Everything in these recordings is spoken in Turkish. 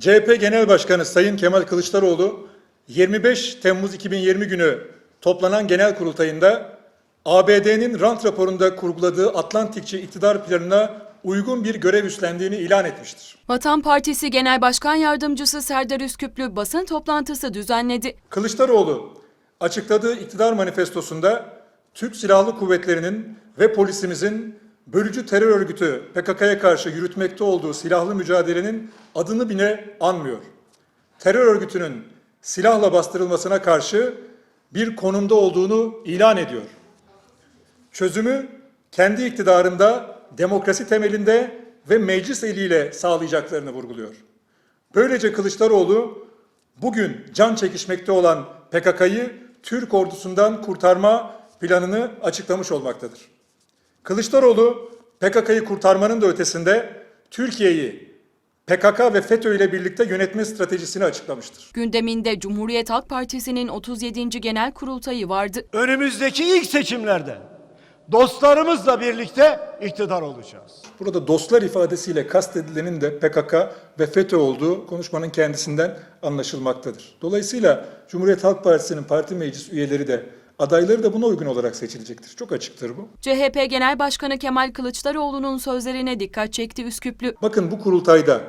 CHP Genel Başkanı Sayın Kemal Kılıçdaroğlu 25 Temmuz 2020 günü toplanan genel kurultayında ABD'nin rant raporunda kurguladığı Atlantikçi iktidar planına uygun bir görev üstlendiğini ilan etmiştir. Vatan Partisi Genel Başkan Yardımcısı Serdar Üsküplü basın toplantısı düzenledi. Kılıçdaroğlu açıkladığı iktidar manifestosunda Türk Silahlı Kuvvetleri'nin ve polisimizin bölücü terör örgütü PKK'ya karşı yürütmekte olduğu silahlı mücadelenin adını bile anmıyor. Terör örgütünün silahla bastırılmasına karşı bir konumda olduğunu ilan ediyor. Çözümü kendi iktidarında, demokrasi temelinde ve meclis eliyle sağlayacaklarını vurguluyor. Böylece Kılıçdaroğlu bugün can çekişmekte olan PKK'yı Türk ordusundan kurtarma planını açıklamış olmaktadır. Kılıçdaroğlu PKK'yı kurtarmanın da ötesinde Türkiye'yi PKK ve FETÖ ile birlikte yönetme stratejisini açıklamıştır. Gündeminde Cumhuriyet Halk Partisi'nin 37. Genel Kurultayı vardı. Önümüzdeki ilk seçimlerde dostlarımızla birlikte iktidar olacağız. Burada dostlar ifadesiyle kastedilenin de PKK ve FETÖ olduğu konuşmanın kendisinden anlaşılmaktadır. Dolayısıyla Cumhuriyet Halk Partisi'nin parti meclis üyeleri de adayları da buna uygun olarak seçilecektir. Çok açıktır bu. CHP Genel Başkanı Kemal Kılıçdaroğlu'nun sözlerine dikkat çekti Üsküplü. Bakın bu kurultayda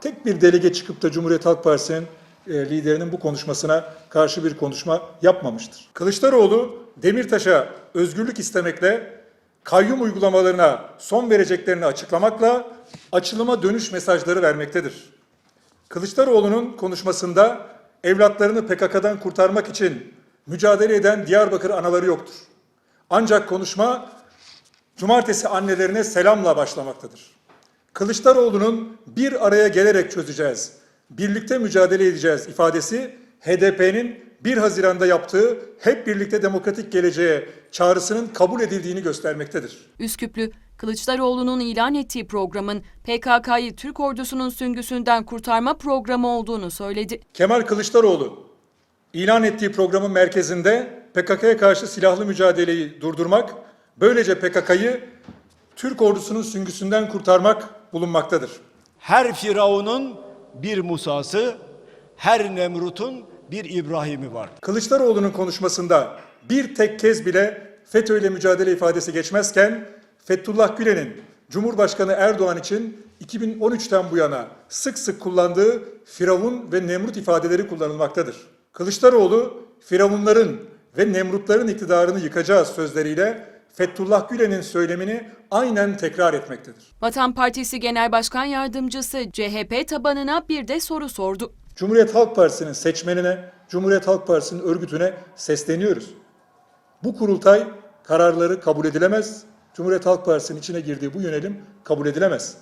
tek bir delege çıkıp da Cumhuriyet Halk Partisi'nin e, liderinin bu konuşmasına karşı bir konuşma yapmamıştır. Kılıçdaroğlu Demirtaş'a özgürlük istemekle kayyum uygulamalarına son vereceklerini açıklamakla açılıma dönüş mesajları vermektedir. Kılıçdaroğlu'nun konuşmasında evlatlarını PKK'dan kurtarmak için mücadele eden Diyarbakır anaları yoktur. Ancak konuşma cumartesi annelerine selamla başlamaktadır. Kılıçdaroğlu'nun bir araya gelerek çözeceğiz, birlikte mücadele edeceğiz ifadesi HDP'nin 1 Haziran'da yaptığı hep birlikte demokratik geleceğe çağrısının kabul edildiğini göstermektedir. Üsküplü, Kılıçdaroğlu'nun ilan ettiği programın PKK'yı Türk ordusunun süngüsünden kurtarma programı olduğunu söyledi. Kemal Kılıçdaroğlu ilan ettiği programın merkezinde PKK'ya karşı silahlı mücadeleyi durdurmak, böylece PKK'yı Türk ordusunun süngüsünden kurtarmak bulunmaktadır. Her Firavun'un bir Musa'sı, her Nemrut'un bir İbrahim'i var. Kılıçdaroğlu'nun konuşmasında bir tek kez bile FETÖ ile mücadele ifadesi geçmezken Fethullah Gülen'in Cumhurbaşkanı Erdoğan için 2013'ten bu yana sık sık kullandığı Firavun ve Nemrut ifadeleri kullanılmaktadır. Kılıçdaroğlu Firavunların ve Nemrutların iktidarını yıkacağız sözleriyle Fethullah Gülen'in söylemini aynen tekrar etmektedir. Vatan Partisi Genel Başkan Yardımcısı CHP tabanına bir de soru sordu. Cumhuriyet Halk Partisi'nin seçmenine, Cumhuriyet Halk Partisi'nin örgütüne sesleniyoruz. Bu kurultay kararları kabul edilemez. Cumhuriyet Halk Partisi'nin içine girdiği bu yönelim kabul edilemez.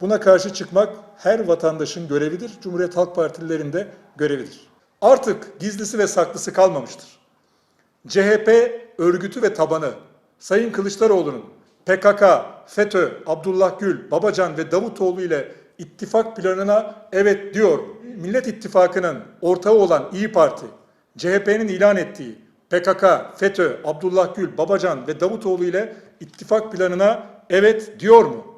Buna karşı çıkmak her vatandaşın görevidir. Cumhuriyet Halk Partililerin de görevidir. Artık gizlisi ve saklısı kalmamıştır. CHP örgütü ve tabanı Sayın Kılıçdaroğlu'nun PKK, FETÖ, Abdullah Gül, Babacan ve Davutoğlu ile ittifak planına evet diyor. Millet İttifakı'nın ortağı olan İyi Parti, CHP'nin ilan ettiği PKK, FETÖ, Abdullah Gül, Babacan ve Davutoğlu ile ittifak planına evet diyor mu?